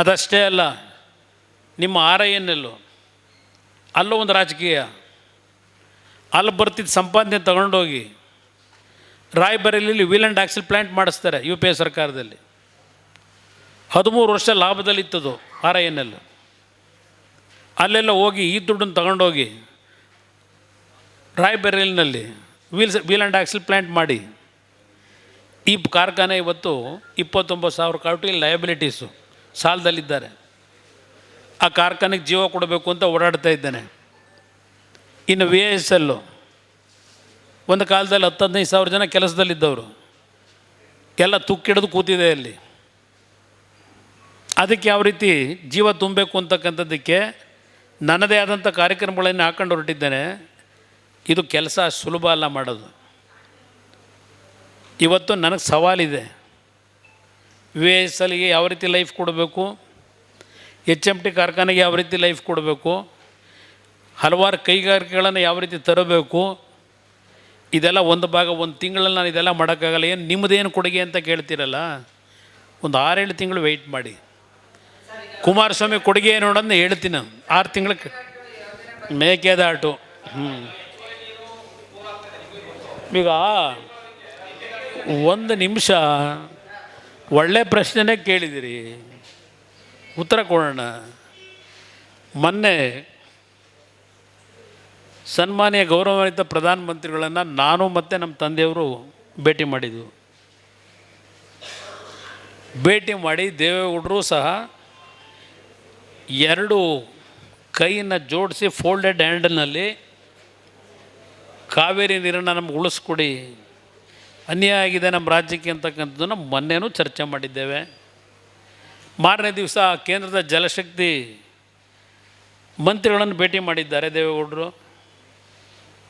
ಅದಷ್ಟೇ ಅಲ್ಲ, ನಿಮ್ಮ ಆರ್ ಐ ಎನ್ ಒಂದು ರಾಜಕೀಯ. ಅಲ್ಲಿ ಬರ್ತಿದ್ದ ಸಂಪಾದನೆ ತಗೊಂಡೋಗಿ Raebareli wheel and axle plant ಮಾಡಿಸ್ತಾರೆ ಯು ಪಿ ಎ ಸರ್ಕಾರದಲ್ಲಿ. ಹದಿಮೂರು ವರ್ಷ ಲಾಭದಲ್ಲಿತ್ತದು ಆರ್ ಐ ಎನ್ ಎಲ್ ಅಲ್ಲೆಲ್ಲ ಹೋಗಿ ಈ ದುಡ್ಡನ್ನು ತಗೊಂಡೋಗಿ ರಾಯ್ಬರೇಲಿನಲ್ಲಿ wheels wheel and axle plant ಮಾಡಿ. ಈ ಕಾರ್ಖಾನೆ ಇವತ್ತು ಇಪ್ಪತ್ತೊಂಬತ್ತು ಸಾವಿರ ಕೋಟಿ ಲಯಬಿಲಿಟೀಸು ಸಾಲದಲ್ಲಿದ್ದಾರೆ. ಆ ಕಾರ್ಖಾನೆಗೆ ಜೀವ ಕೊಡಬೇಕು ಅಂತ ಓಡಾಡ್ತಾ ಇದ್ದಾನೆ. ಇನ್ನು ವಿ ಎಸ್ ಎಲ್ಲು ಒಂದು ಕಾಲದಲ್ಲಿ ಹತ್ತು ಹದಿನೈದು ಸಾವಿರ ಜನ ಕೆಲಸದಲ್ಲಿದ್ದವರು. ಎಲ್ಲ ತುಕ್ಕಿಡಿದು ಕೂತಿದೆ ಅಲ್ಲಿ. ಅದಕ್ಕೆ ಯಾವ ರೀತಿ ಜೀವ ತುಂಬಬೇಕು ಅಂತಕ್ಕಂಥದ್ದಕ್ಕೆ ನನ್ನದೇ ಆದಂಥ ಕಾರ್ಯಕ್ರಮಗಳನ್ನು ಹಾಕೊಂಡು ಹೊರಟಿದ್ದೇನೆ. ಇದು ಕೆಲಸ ಸುಲಭ ಅಲ್ಲ ಮಾಡೋದು. ಇವತ್ತು ನನಗೆ ಸವಾಲಿದೆ. ವಿ ಎಸ್ ಎಲ್ಗೆ ಯಾವ ರೀತಿ ಲೈಫ್ ಕೊಡಬೇಕು? ಎಚ್ ಎಂ ಟಿ ಕಾರ್ಖಾನೆಗೆ ಯಾವ ರೀತಿ ಲೈಫ್ ಕೊಡಬೇಕು? ಹಲವಾರು ಕೈಗಾರಿಕೆಗಳನ್ನು ಯಾವ ರೀತಿ ತರಬೇಕು? ಇದೆಲ್ಲ ಒಂದು ಭಾಗ, ಒಂದು ತಿಂಗಳಲ್ಲಿ ನಾನು ಇದೆಲ್ಲ ಮಾಡೋಕ್ಕಾಗಲ್ಲ. ಏನು ನಿಮ್ಮದೇನು ಕೊಡುಗೆ ಅಂತ ಕೇಳ್ತೀರಲ್ಲ? ಒಂದು ಆರೇಳು ತಿಂಗಳು ವೆಯ್ಟ್ ಮಾಡಿ. ಕುಮಾರಸ್ವಾಮಿ ಕೊಡುಗೆ ಏನು ಹೇಳ್ತೀನಿ ನಾನು. ಆರು ತಿಂಗಳು ಮೇಕೆದಾಟು ಹ್ಞೂ ಈಗ ಒಂದು ನಿಮಿಷ. ಒಳ್ಳೆ ಪ್ರಶ್ನೆನೇ ಕೇಳಿದಿರಿ. ಉತ್ತರ ಕೊಡೋಣ. ಮೊನ್ನೆ ಸನ್ಮಾನ್ಯ ಗೌರವಾನ್ವಿತ ಪ್ರಧಾನಮಂತ್ರಿಗಳನ್ನು ನಾನು ಮತ್ತು ನಮ್ಮ ತಂದೆಯವರು ಭೇಟಿ ಮಾಡಿದ್ವು. ಭೇಟಿ ಮಾಡಿ ದೇವೇಗೌಡರು ಸಹ ಎರಡು ಕೈಯನ್ನು ಜೋಡಿಸಿ ಫೋಲ್ಡೆಡ್ ಹ್ಯಾಂಡಲ್ನಲ್ಲಿ ಕಾವೇರಿ ನೀರನ್ನು ನಮ್ಗೆ ಉಳಿಸ್ಕೊಡಿ. ಅನ್ಯಾಯ ಆಗಿದೆ ನಮ್ಮ ರಾಜ್ಯಕ್ಕೆ ಅಂತಕ್ಕಂಥದ್ದನ್ನು ಮೊನ್ನೆನೂ ಚರ್ಚೆ ಮಾಡಿದ್ದೇವೆ. ಮಾರನೇ ದಿವಸ ಕೇಂದ್ರದ ಜಲಶಕ್ತಿ ಮಂತ್ರಿಗಳನ್ನು ಭೇಟಿ ಮಾಡಿದ್ದಾರೆ ದೇವೇಗೌಡರು.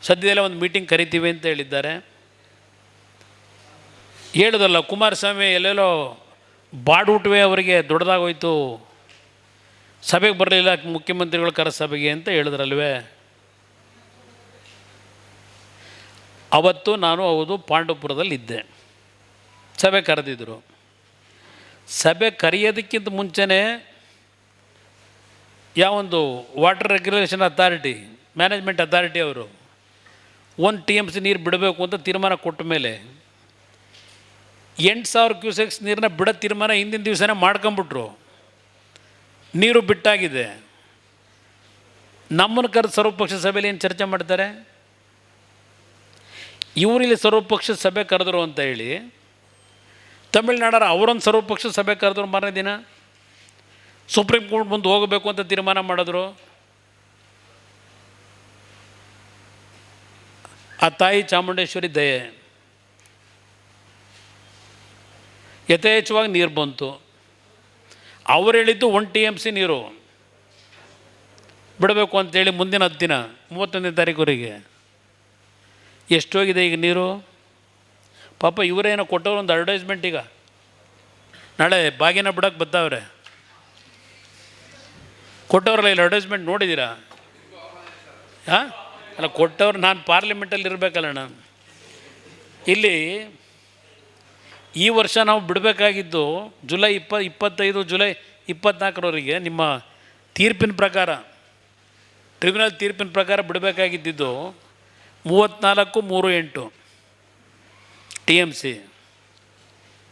ಸದ್ಯದಲ್ಲೇ ಒಂದು ಮೀಟಿಂಗ್ ಕರಿತೀವಿ ಅಂತ ಹೇಳಿದ್ದಾರೆ. ಹೇಳೋದಲ್ಲ, ಕುಮಾರಸ್ವಾಮಿ ಎಲ್ಲೆಲ್ಲೋ ಬಾಡುಟ್ವೆ ಅವರಿಗೆ ದೊಡ್ಡದಾಗೋಯ್ತು. ಸಭೆಗೆ ಬರಲಿಲ್ಲ, ಮುಖ್ಯಮಂತ್ರಿಗಳು ಕರೆ ಸಭೆಗೆ ಅಂತ ಹೇಳಿದ್ರಲ್ವೇ. ಅವತ್ತು ನಾನು ಹೌದು ಪಾಂಡವಪುರದಲ್ಲಿದ್ದೆ. ಸಭೆ ಕರೆದಿದ್ದರು ಸಭೆ ಕರೆಯೋದಕ್ಕಿಂತ ಮುಂಚೆನೇ ಯಾವೊಂದು water regulation authority management authority ಅವರು ಒಂದು ಟಿ ಎಂ ಸಿ ನೀರು ಬಿಡಬೇಕು ಅಂತ ತೀರ್ಮಾನ ಕೊಟ್ಟ ಮೇಲೆ ಎಂಟು ಸಾವಿರ ಕ್ಯೂಸೆಕ್ಸ್ ನೀರನ್ನ ಬಿಡೋ ತೀರ್ಮಾನ ಹಿಂದಿನ ದಿವಸನೇ ಮಾಡ್ಕೊಂಬಿಟ್ರು. ನೀರು ಬಿಟ್ಟಾಗಿದೆ. ನಮ್ಮನ್ನು ಕರೆದು ಸರ್ವಪಕ್ಷ ಸಭೆಯಲ್ಲಿ ಏನು ಚರ್ಚೆ ಮಾಡ್ತಾರೆ? ಇವರಿಲ್ಲಿ ಸರ್ವಪಕ್ಷ ಸಭೆ ಕರೆದರು ಅಂತ ಹೇಳಿ, ತಮಿಳ್ನಾಡರ ಅವರೊಂದು ಸರ್ವಪಕ್ಷ ಸಭೆ ಕರೆದ್ರು ಮಾರನೇ ದಿನ. ಸುಪ್ರೀಂ ಕೋರ್ಟ್ ಮುಂದೆ ಹೋಗಬೇಕು ಅಂತ ತೀರ್ಮಾನ ಮಾಡಿದ್ರು. ಆ ತಾಯಿ ಚಾಮುಂಡೇಶ್ವರಿ ದಯೆ. ಯಥೇಚ್ಛವಾಗಿ ನೀರು ಬಂತು. ಅವ್ರು ಹೇಳಿದ್ದು ಒನ್ ಟಿ ಎಂ ಸಿ ನೀರು. ಬಿಡಬೇಕು ಅಂತೇಳಿ ಮುಂದಿನ ಹತ್ತು ದಿನ, ಮೂವತ್ತೊಂದನೇ ತಾರೀಕುವರೆಗೆ ಎಷ್ಟೋಗಿದೆ ಈಗ ನೀರು? ಪಾಪ ಇವರೇನೋ ಕೊಟ್ಟವ್ರು ಒಂದು ಅಡ್ವರ್ಟೈಸ್ಮೆಂಟ್ ಈಗ. ನಾಳೆ ಬಾಗಿನ ಬಿಡೋಕೆ ಬರ್ತಾವ್ರೆ ಕೊಟ್ಟವ್ರಲ್ಲ ಇಲ್ಲಿ ಅಡ್ವರ್ಟೈಸ್ಮೆಂಟ್ ನೋಡಿದ್ದೀರಾ ಹಾಂ? ಅಲ್ಲ ಕೊಟ್ಟವ್ರು ನಾನು ಪಾರ್ಲಿಮೆಂಟಲ್ಲಿ ಇರಬೇಕಲ್ಲ ನಾನು. ಇಲ್ಲಿ ಈ ವರ್ಷ ನಾವು ಬಿಡಬೇಕಾಗಿದ್ದು ಜುಲೈ ಇಪ್ಪ, ಇಪ್ಪತ್ತೈದು, ಜುಲೈ ಇಪ್ಪತ್ನಾಲ್ಕರವರೆಗೆ ನಿಮ್ಮ ತೀರ್ಪಿನ ಪ್ರಕಾರ ಟ್ರಿಬ್ಯುನಲ್ ತೀರ್ಪಿನ ಪ್ರಕಾರ ಬಿಡಬೇಕಾಗಿದ್ದಿದ್ದು ಮೂವತ್ತ್ನಾಲ್ಕು ಮೂರು, ಎಂಟು. T M C.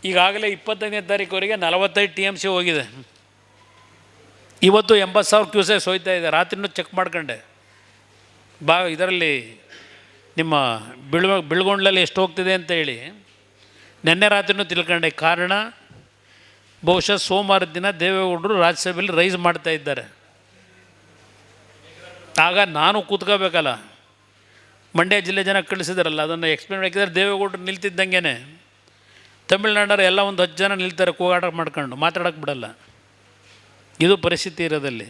ಈಗಾಗಲೇ ಇಪ್ಪತ್ತೈದನೇ ತಾರೀಕುವರೆಗೆ ನಲವತ್ತೈದು ಟಿ ಎಂ ಸಿ ಹೋಗಿದೆ. ಇವತ್ತು ಎಂಬತ್ತು ಸಾವಿರ ಕ್ಯೂಸೆಸ್ ಹೋಯ್ತಾ ಇದೆ. ರಾತ್ರಿನೂ ಚೆಕ್ ಮಾಡ್ಕೊಂಡೆ. ಬಾ, ಇದರಲ್ಲಿ ನಿಮ್ಮ ಬಿಳ್ವ, ಬಿಳ್ಗೊಂಡ್ಲಲ್ಲಿ ಎಷ್ಟು ಹೋಗ್ತಿದೆ ಅಂತ ಹೇಳಿ. ನಿನ್ನೆ ರಾತ್ರಿನೂ ತಿಳ್ಕೊಂಡೆ. ಕಾರಣ, ಬಹುಶಃ ಸೋಮವಾರ ದಿನ ದೇವೇಗೌಡರು ರಾಜ್ಯಸಭೆಯಲ್ಲಿ ರೈಸ್ ಮಾಡ್ತಾ ಇದ್ದಾರೆ. ಆಗ ನಾನು ಕೂತ್ಕೋಬೇಕಲ್ಲ. ಮಂಡ್ಯ ಜಿಲ್ಲೆ ಜನ ಕಳಿಸಿದಾರಲ್ಲ, ಅದನ್ನು ಎಕ್ಸ್ಪ್ಲೇನ್ ಹಾಕಿದರೆ. ದೇವೇಗೌಡರು ನಿಲ್ತಿದ್ದಂಗೆ ತಮಿಳ್ನಾಡರು ಎಲ್ಲ ಒಂದು ಹತ್ತು ಜನ ನಿಲ್ತಾರೆ, ಕೂಗಾಟ ಮಾಡ್ಕೊಂಡು ಮಾತಾಡೋಕ್ಕೆ ಬಿಡಲ್ಲ. ಇದು ಪರಿಸ್ಥಿತಿ ಇರೋದಲ್ಲಿ.